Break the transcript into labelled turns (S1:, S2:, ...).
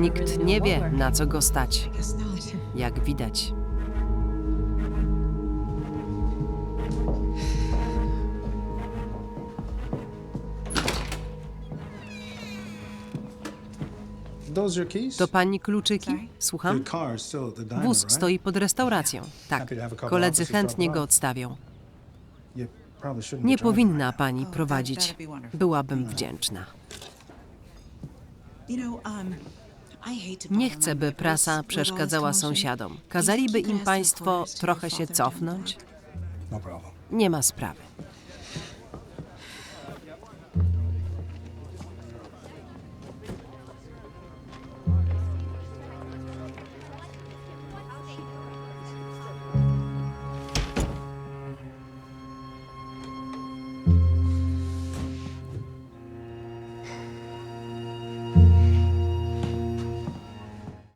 S1: Nikt nie wie, na co go stać. Jak widać. To pani kluczyki? Słucham? Wóz stoi pod restauracją. Tak, koledzy chętnie go odstawią. Nie powinna pani prowadzić. Byłabym wdzięczna. Nie chcę, by prasa przeszkadzała sąsiadom. Kazaliby im państwo trochę się cofnąć?
S2: No.
S1: Nie ma sprawy.